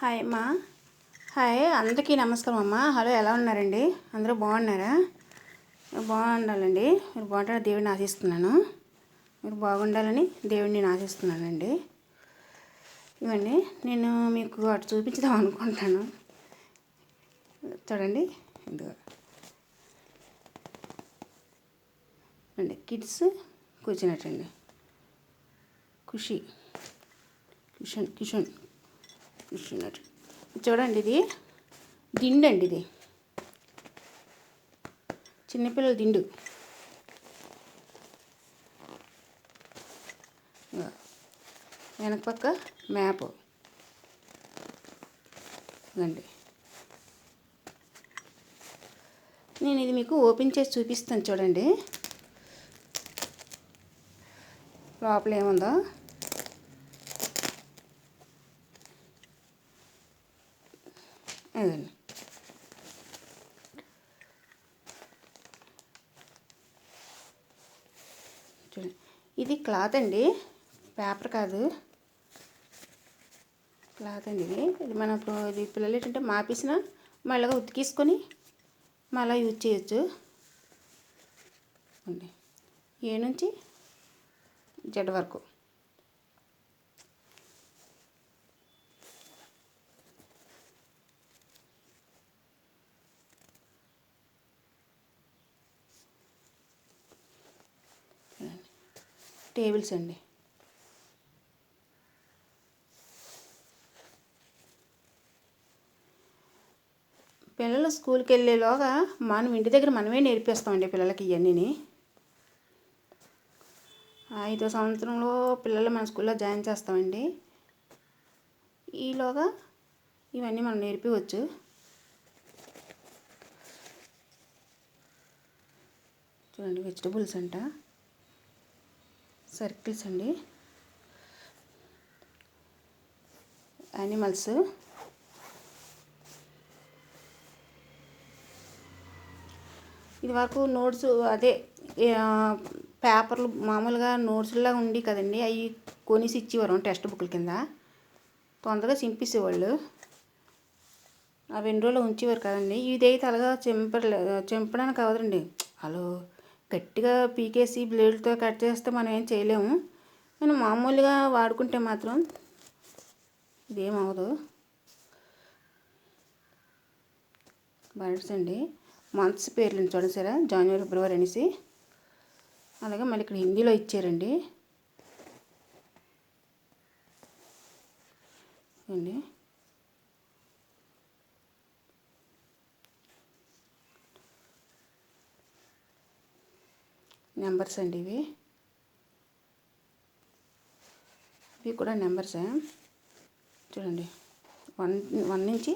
Hi అమ్మా. Hi అందరికీ నమస్కారం అమ్మా. హలో ఎలా ఉన్నారండి? అందరూ బాగున్నారా? బాగుండాలండి. మీరు బాగుంటారని దేవుడిని ఆశిస్తున్నాను. మీరు బాగుండాలని దేవుడిని ఆశిస్తున్నానండి. ఇవ్వండి నేను మీకు అటు చూపించుదాం అనుకుంటాను. చూడండి ఇదిగో. అండి కిడ్స్ కూర్చున్నట్టండి. ఖుషి. కిషన్ కిషన్. కూర్చున్నట్టు చూడండి ఇది. దిండు అండి ఇది. చిన్నపిల్లల దిండు. వెనకపక్క వెనక పక్క మ్యాప్. అండి నేను ఇది మీకు ఓపెన్ చేసి చూపిస్తాను చూడండి. లోపల ఏముందో? అదండి చూడండి ఇది క్లాత్ అండి. పేపర్ కాదు. క్లాత్ అండి ఇది. ఇది మనం ఇప్పుడు ఇది పిల్లలు ఏంటంటే మాపేసిన మళ్ళీ ఉతికేసుకొని మళ్ళీ యూజ్ చేయొచ్చు. అండి ఏ నుంచి? జెడ్ వరకు. టేబుల్స్ అండి. పిల్లలు స్కూల్కి వెళ్ళేలోగా మనం ఇంటి దగ్గర మనమే నేర్పిస్తామండి పిల్లలకి ఇవన్నీని ఐదో సంవత్సరంలో పిల్లలు మన స్కూల్లో జాయిన్ చేస్తామండి. ఈలోగా ఇవన్నీ మనం నేర్పించవచ్చు చూడండి వెజిటబుల్స్ అంట. సర్కిల్స్ అండి. యానిమల్స్ ఇది వరకు నోట్స్ అదే పేపర్లు మామూలుగా నోట్స్లా ఉండి కదండి అవి కొనిసి ఇచ్చేవారు టెక్స్ట్ బుక్ల కింద. తొందరగా చింపేసేవాళ్ళు. అవి ఎన్ని రోజులు ఉంచేవారు కదండి. ఇదైతే అలాగా చింపలే చింపడానికి అవదండి హలో గట్టిగా పీకేసి బ్లేడ్తో కట్ చేస్తే మనం ఏం చేయలేము. నేను మామూలుగా వాడుకుంటే మాత్రం ఇదేమవదు బర్డ్స్ అండి. మంత్స్ పేర్లు చూడండి సరే. జనవరి ఫిబ్రవరి అనేసి. అలాగే మళ్ళీ ఇక్కడ హిందీలో ఇచ్చారండి. అండి నెంబర్స్ అండి ఇవి. ఇవి కూడా నెంబర్సే చూడండి. వన్ వన్ నుంచి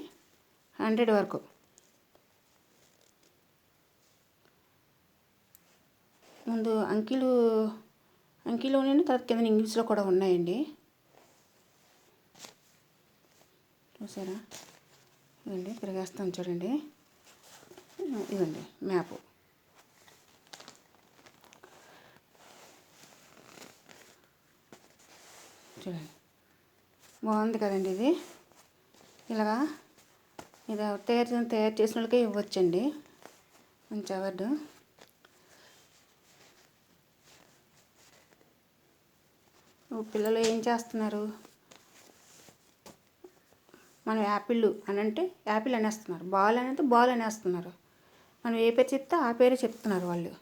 హండ్రెడ్ వరకు. ముందు అంకిలు అంకిలోనే తర్వాత కింద ఇంగ్లీష్లో కూడా ఉన్నాయండి. చూసారా? ఇవ్వండి తిరిగేస్తాను చూడండి. ఇవ్వండి మ్యాపు. చూడండి. బాగుంది కదండి ఇది. ఇలాగా ఇది తయారు చేసిన తయారు చేసిన వాళ్ళకే ఇవ్వచ్చండి. మంచి అవార్డు. పిల్లలు ఏం చేస్తున్నారు? మనం యాపిల్ అని అంటే యాపిల్ అనేస్తున్నారు. బాల్ అనేది బాల్ అనేస్తున్నారు. మనం ఏ పేరు చెప్తే ఆ పేరే చెప్తున్నారు వాళ్ళు.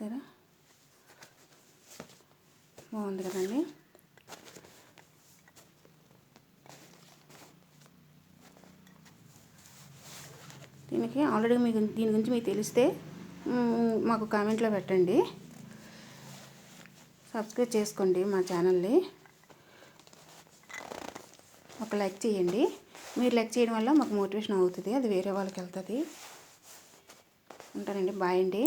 చూసారా? బాగుంది కదండి? దీనికి ఆల్రెడీ మీకు దీని గురించి మీకు తెలిస్తే మాకు కామెంట్లో పెట్టండి. సబ్స్క్రైబ్ చేసుకోండి మా ఛానల్ని. ఒక లైక్ చేయండి. మీరు లైక్ చేయడం వల్ల మాకు మోటివేషన్ అవుతుంది అది వేరే వాళ్ళకి వెళ్తుంది. ఉంటానండి బాయ్ అండి.